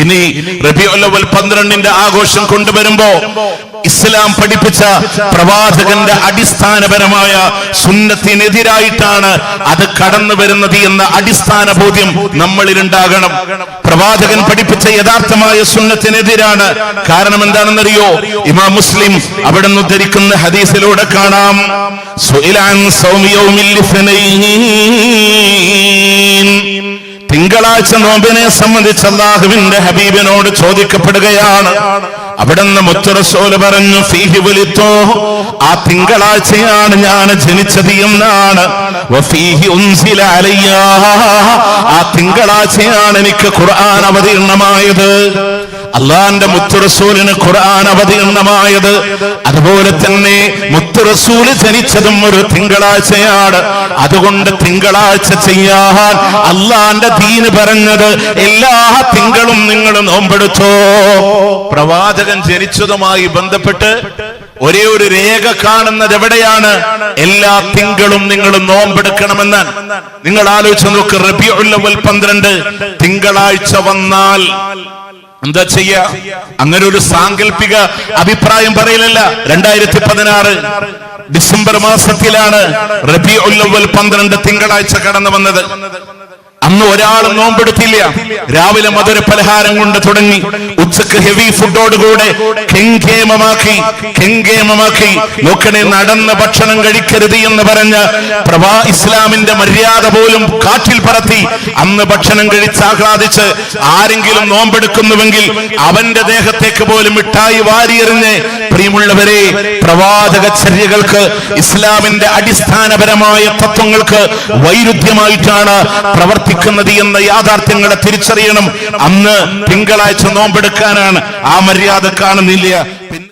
ഇനി റബിയുൽ പന്ത്രണ്ടിന്റെ ആഘോഷം കൊണ്ടുവരുമ്പോ ഇസ്ലാം പഠിപ്പിച്ച പ്രവാചകന്റെ അടിസ്ഥാനപരമായ സുന്നത്തിനെതിരായിട്ടാണ് അത് കടന്നു വരുന്നത് എന്ന അടിസ്ഥാന ബോധ്യം നമ്മളിൽ ഉണ്ടാകണം പ്രവാചകൻ പഠിപ്പിച്ച യഥാർത്ഥമായ സുന്നത്തിനെതിരാണ്. കാരണം എന്താണെന്നറിയോ? ഇമാം മുസ്ലിം അവിടെ നിന്ന് ഉദ്ധരിക്കുന്ന ഹദീസിലൂടെ കാണാം. തിങ്കളാഴ്ച നോമ്പിനെ സംബന്ധിച്ച് അള്ളാഹുവിന്റെ ഹബീബിനോട് ചോദിക്കപ്പെടുകയാണ് അവിടുന്ന് മുത്തുറസോൽ പറഞ്ഞു ഫീഹി വലിത്തോ ആ തിങ്കളാഴ്ചയാണ് ഞാൻ ജനിച്ചത് എന്നാണ്. ആ തിങ്കളാഴ്ചയാണ് എനിക്ക് ഖുർആൻ അവതീർണമായത് അള്ളാന്റെ മുത്തുറസൂലിന് ഖുർആൻ അവതീർണമായത്. അതുപോലെ തന്നെ മുത്തുറസൂൽ ജനിച്ചതും ഒരു തിങ്കളാഴ്ചയാണ്. അതുകൊണ്ട് തിങ്കളാഴ്ച ചെയ്യാൻ അള്ളാന്റെ ദീന് പറഞ്ഞത് എല്ലാ തിങ്കളും നിങ്ങൾ നോമ്പെടുത്തോ. പ്രവാചകൻ ജനിച്ചതുമായി ബന്ധപ്പെട്ട് ഒരേ ഒരു രേഖ കാണുന്നത് എവിടെയാണ്? എല്ലാ തിങ്കളും നിങ്ങൾ നോമ്പെടുക്കണമെന്ന്. നിങ്ങൾ ആലോചിച്ച് നോക്ക് റബിയുള്ള പന്ത്രണ്ട്. തിങ്കളാഴ്ച വന്നാൽ എന്താ ചെയ്യ? അങ്ങനെ ഒരു സാങ്കല്പിക അഭിപ്രായം പറയലല്ല. രണ്ടായിരത്തി പതിനാറ് ഡിസംബർ മാസത്തിലാണ് റബി ഉല്ലവൽ പന്ത്രണ്ട് തിങ്കളാഴ്ച കടന്നു വന്നത്. അന്ന് ഒരാൾ നോമ്പെടുത്തില്ല. രാവിലെ മധുര പലഹാരം കൊണ്ട് തുടങ്ങി. ഉച്ചയ്ക്ക് ഹെവി ഫുഡോടുകൂടെ കെങ്കേമമാക്കി കെങ്കേമമാക്കി നോക്കണേ നടന്ന് ഭക്ഷണം കഴിക്കരുത് എന്ന് പറഞ്ഞ പ്രവാ ഇസ്ലാമിന്റെ മര്യാദ പോലും കാറ്റിൽ പറത്തി. അന്ന് ഭക്ഷണം കഴിച്ച് ആഹ്ലാദിച്ച് ആരെങ്കിലും നോമ്പെടുക്കുന്നുവെങ്കിൽ അവന്റെ ദേഹത്തേക്ക് പോലും മിഠായി വാരിയെറിഞ്ഞ് പ്രിയമുള്ളവരെ പ്രവാചക ചര്യകൾക്ക് ഇസ്ലാമിന്റെ അടിസ്ഥാനപരമായ തത്വങ്ങൾക്ക് വൈരുദ്ധ്യമായിട്ടാണ് പ്രവർത്തിക്കുന്നത് എന്ന യാഥാർത്ഥ്യങ്ങളെ തിരിച്ചറിയണം. അന്ന് തിങ്കളാഴ്ച നോമ്പെടുക്കാനാണ്. ആ മര്യാദ കാണുന്നില്ല